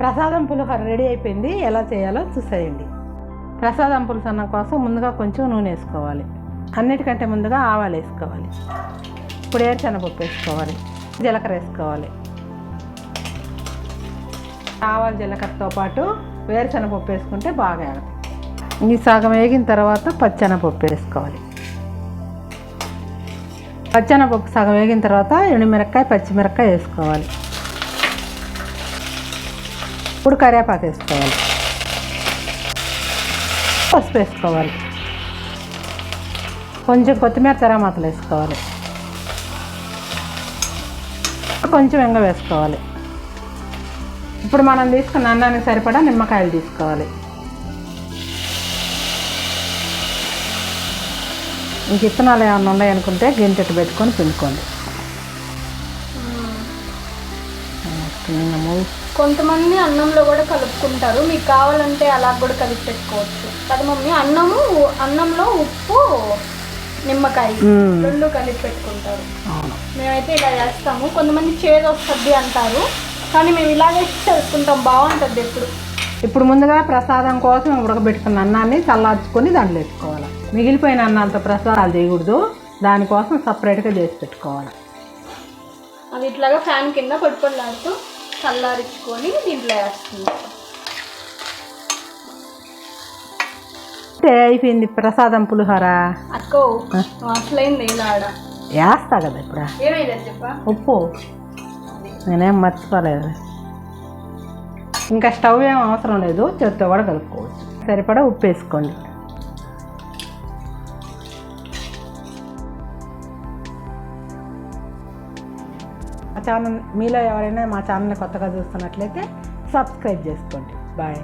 ప్రసాదం పులిహోర రెడీ అయిపోయింది. ఎలా చేయాలో చూసేయండి. ప్రసాదం పులిసన్న కోసం ముందుగా కొంచెం నూనె వేసుకోవాలి. అన్నిటికంటే ముందుగా ఆవాలు వేసుకోవాలి. ఇప్పుడు ఏరుశనగపప్పు వేసుకోవాలి. జీలకర్ర వేసుకోవాలి. ఆవాలు జీలకర్రతో పాటు వేరుశనగపప్పు వేసుకుంటే బాగా ఆగుతుంది ఈ సగం వేగిన తర్వాత పచ్చెనపప్పు వేసుకోవాలి. పచ్చెనపప్పు సగం వేగిన తర్వాత ఎండుమిరపకాయ పచ్చిమిరపకాయ వేసుకోవాలి. ఇప్పుడు కరివేపాకు వేసుకోవాలి. పసుపు వేసుకోవాలి. కొంచెం కొత్తిమీర తెరమాతలు వేసుకోవాలి. కొంచెం ఎంగ వేసుకోవాలి. ఇప్పుడు మనం తీసుకున్న అన్నానికి సరిపడా నిమ్మకాయలు తీసుకోవాలి. ఇంక ఇత్తనాలు ఏమైనా ఉన్నాయనుకుంటే గింటెట్టు పెట్టుకొని పిండుకోండి. ఇంకా కొంతమంది అన్నంలో కూడా కలుపుకుంటారు. మీకు కావాలంటే అలా కూడా కలిపి పెట్టుకోవచ్చు కదా మమ్మీ? అన్నము అన్నంలో ఉప్పు నిమ్మకాయ. మ్మ్. రెండు కలిపి పెట్టుకుంటారు మేమైతే ఇలా చేస్తాము. కొంతమంది చేదు వస్తుంది అంటారు. కానీ మేము ఇలాగే చేసుకుంటాం. బాగుంటుంది ఎప్పుడు. ఇప్పుడు ముందుగా ప్రసాదం కోసం ఉడకబెట్టుకున్న అన్నాన్ని చల్లార్చుకొని దాంట్లో వేసుకోవాలి. మిగిలిపోయిన అన్నాలతో ప్రసాదాలు చేయకూడదు. దానికోసం సపరేట్గా చేసి పెట్టుకోవాలి. అది ఇట్లాగా ఫ్యాన్ కింద పొడిపొడిలాడుతూ చల్లారించుకొని దీంట్లో వేస్తున్నాం అంటే అయిపోయింది ప్రసాదం పులిహోర? అక్కో అసలైంది ఆడ వేస్తా కదా ఇప్పుడు. ఏమైంది చెప్పా. ఉప్పు. నేనేం మర్చిపోలేదు. ఇంకా స్టవ్ ఏం అవసరం లేదు చేత్తో కూడా కలుపుకోవచ్చు. సరిపడా ఉప్పు వేసుకోండి. మా ఛానల్ మీలో ఎవరైనా మా ఛానల్ని కొత్తగా చూస్తున్నట్లయితే సబ్స్క్రైబ్ చేసుకోండి. బాయ్.